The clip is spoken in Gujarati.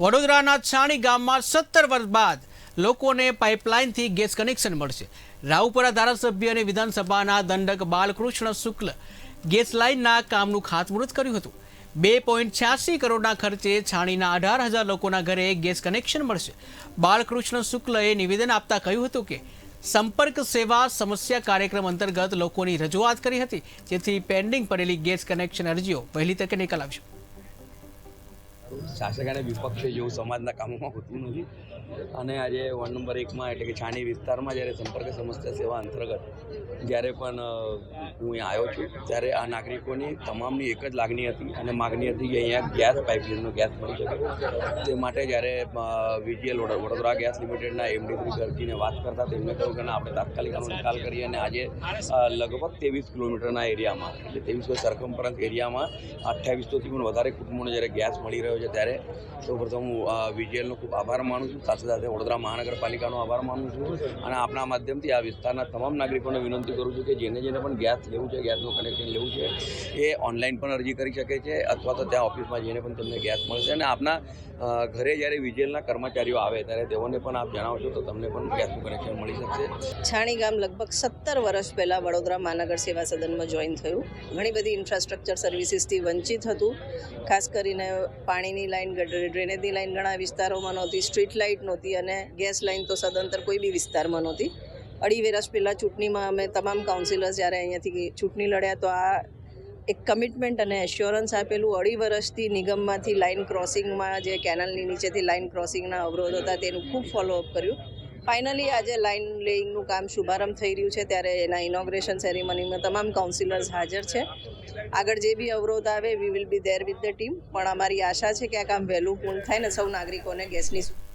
વડોદરાના છાણી ગામમાં સત્તર વર્ષ બાદ લોકોને પાઇપલાઇનથી ગેસ કનેક્શન મળશે. રાવપુરા ધારાસભ્ય અને વિધાનસભાના દંડક બાલકૃષ્ણ શુક્લ ગેસ લાઇનના કામનું ખાતમુહૂર્ત કર્યું હતું. બે પોઈન્ટ છ્યાસી કરોડના ખર્ચે છાણીના અઢાર હજાર લોકોના ઘરે ગેસ કનેક્શન મળશે. બાલકૃષ્ણ શુક્લએ નિવેદન આપતા કહ્યું હતું કે, સંપર્ક સેવા સમસ્યા કાર્યક્રમ અંતર્ગત લોકોની રજૂઆત કરી હતી, જેથી પેન્ડિંગ પડેલી ગેસ કનેક્શન અરજીઓ વહેલી તકે નિકાલ આવશે શાસક અને વિપક્ષે જેવું સમાજના કામોમાં હોતું નથી. અને આજે વોર્ડ નંબર એકમાં એટલે કે છાણી વિસ્તારમાં જ્યારે સંપર્ક સમસ્યા સેવા અંતર્ગત જ્યારે પણ હું આવ્યો છું, ત્યારે આ નાગરિકોની તમામની એક જ લાગણી હતી અને માગણી હતી કે અહીંયા ગેસ પાઇપલાઇનનો ગેસ મળી શકે. તે માટે જ્યારે વીજીએલ વડોદરા ગેસ લિમિટેડના એમડી શ્રી ગરજીને વાત કરતા તેમને કહ્યું કે આપણે તાત્કાલિક આનો નિકાલ કરીએ અને આજે લગભગ ત્રેવીસ કિલોમીટરના એરિયામાં, એટલે ત્રેવીસ સરકમફરન્સ એરિયામાં અઠ્યાવીસોથી પણ વધારે કુટુંબોને જ્યારે ગેસ મળી રહ્યો છે ત્યારે. સૌપ્રથમ હું વીજીએલનો ખૂબ આભાર માનું છું. સાથે સાથે વડોદરા મહાનગરપાલિકાનો આભાર માનું છું. અને આપણા માધ્યમથી આ વિસ્તારના તમામ નાગરિકોને વિનંતી કરું છું કે જેને જેને પણ ગેસ લેવું છે, ગેસનું કનેક્શન લેવું છે, એ ઓનલાઈન પણ અરજી કરી શકે છે અથવા તો ત્યાં ઓફિસમાં જઈને પણ તમને ગેસ મળશે. અને આપના ઘરે જ્યારે વીજળના કર્મચારીઓ આવે ત્યારે તેઓને પણ આપ જણાવશો તો તમને પણ ગેસનું કનેક્શન મળી શકશે. છાણી ગામ લગભગ સત્તર વર્ષ પહેલાં વડોદરા મહાનગર સેવા સદનમાં જોઈન થયું. ઘણી બધી ઇન્ફ્રાસ્ટ્રક્ચર સર્વિસીસથી વંચિત હતું. ખાસ કરીને પાણીની લાઈન ડ્રેનેજની લાઈન ઘણા વિસ્તારોમાં નહોતી, સ્ટ્રીટ લાઇટ નહોતી અને ગેસ લાઇન તો સદંતર કોઈ બી વિસ્તારમાં નહોતી. અઢી વર્ષ પહેલાં ચૂંટણીમાં અમે તમામ કાઉન્સિલર્સ જ્યારે અહીંયાથી ચૂંટણી લડ્યા તો આ એક કમિટમેન્ટ અને એશ્યોરન્સ આપેલું. અઢી વર્ષથી નિગમમાંથી લાઇન ક્રોસિંગમાં જે કેનલની નીચેથી લાઇન ક્રોસિંગના અવરોધ હતા તેનું ખૂબ ફોલોઅપ કર્યું. ફાઇનલી આજે લાઇન લેઇંગનું કામ શુભારંભ થઈ રહ્યું છે. ત્યારે એના ઇનોગ્રેશન સેરેમનીમાં તમામ કાઉન્સિલર્સ હાજર છે. આગળ જે બી અવરોધ આવે we will be there with the team પણ અમારી આશા છે કે આ કામ વહેલું પૂર્ણ થાય ને સૌ નાગરિકોને ગેસની